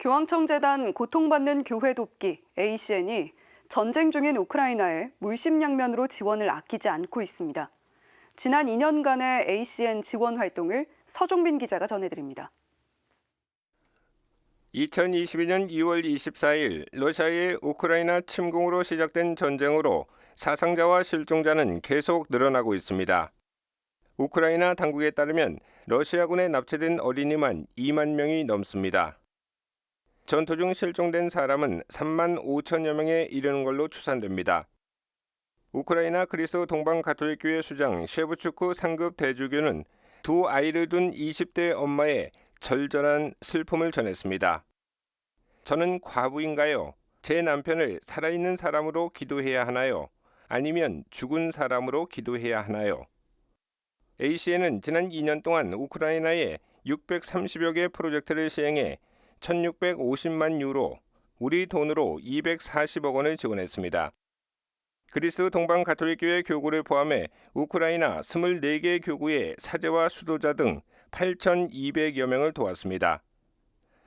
교황청재단 고통받는 교회 돕기 ACN이 전쟁 중인 우크라이나에 물심양면으로 지원을 아끼지 않고 있습니다. 지난 2년간의 ACN 지원 활동을 서종민 기자가 전해드립니다. 2022년 2월 24일 러시아의 우크라이나 침공으로 시작된 전쟁으로 사상자와 실종자는 계속 늘어나고 있습니다. 우크라이나 당국에 따르면 러시아군에 납치된 어린이만 2만 명이 넘습니다. 전투 중 실종된 사람은 3만 5천여 명에 이르는 걸로 추산됩니다. 우크라이나 그리스 동방 가톨릭교회 수장 셰브추크 상급 대주교는 두 아이를 둔 20대 엄마의 절절한 슬픔을 전했습니다. 저는 과부인가요? 제 남편을 살아있는 사람으로 기도해야 하나요? 아니면 죽은 사람으로 기도해야 하나요? ACN은 지난 2년 동안 우크라이나에 630여 개 프로젝트를 시행해 1650만 유로, 우리 돈으로 240억 원을 지원했습니다. 그리스 동방 가톨릭교회 교구를 포함해 우크라이나 24개 교구의 사제와 수도자 등 8,200여 명을 도왔습니다.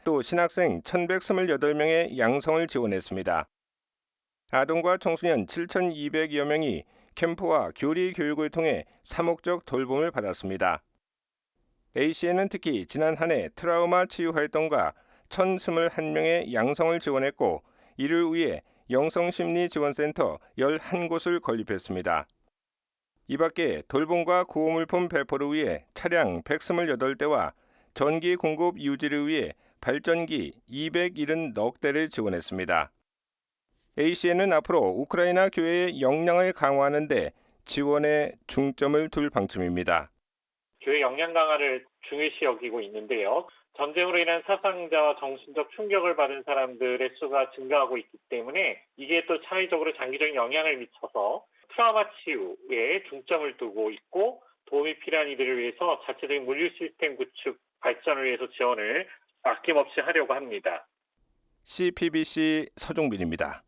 또 신학생 1,128명의 양성을 지원했습니다. 아동과 청소년 7,200여 명이 캠프와 교리 교육을 통해 사목적 돌봄을 받았습니다. ACN은 특히 지난 한 해 트라우마 치유 활동과 1,021명의 양성을 지원했고 이를 위해 영성심리지원센터 11곳을 건립했습니다. 이 밖에 돌봄과 구호물품 배포를 위해 차량 128대와 전기 공급 유지를 위해 발전기 270억 대를 지원했습니다. ACN은 앞으로 우크라이나 교회의 역량을 강화하는 데 지원에 중점을 둘 방침입니다. 교회 역량 강화를 중요시 여기고 있는데요. 전쟁으로 인한 사상자와 정신적 충격을 받은 사람들의 수가 증가하고 있기 때문에 이게 또 사회적으로 장기적인 영향을 미쳐서 트라우마 치유에 중점을 두고 있고 도움이 필요한 이들을 위해서 자체적인 물류 시스템 구축 발전을 위해서 지원을 아낌없이 하려고 합니다. CPBC 서종빈입니다.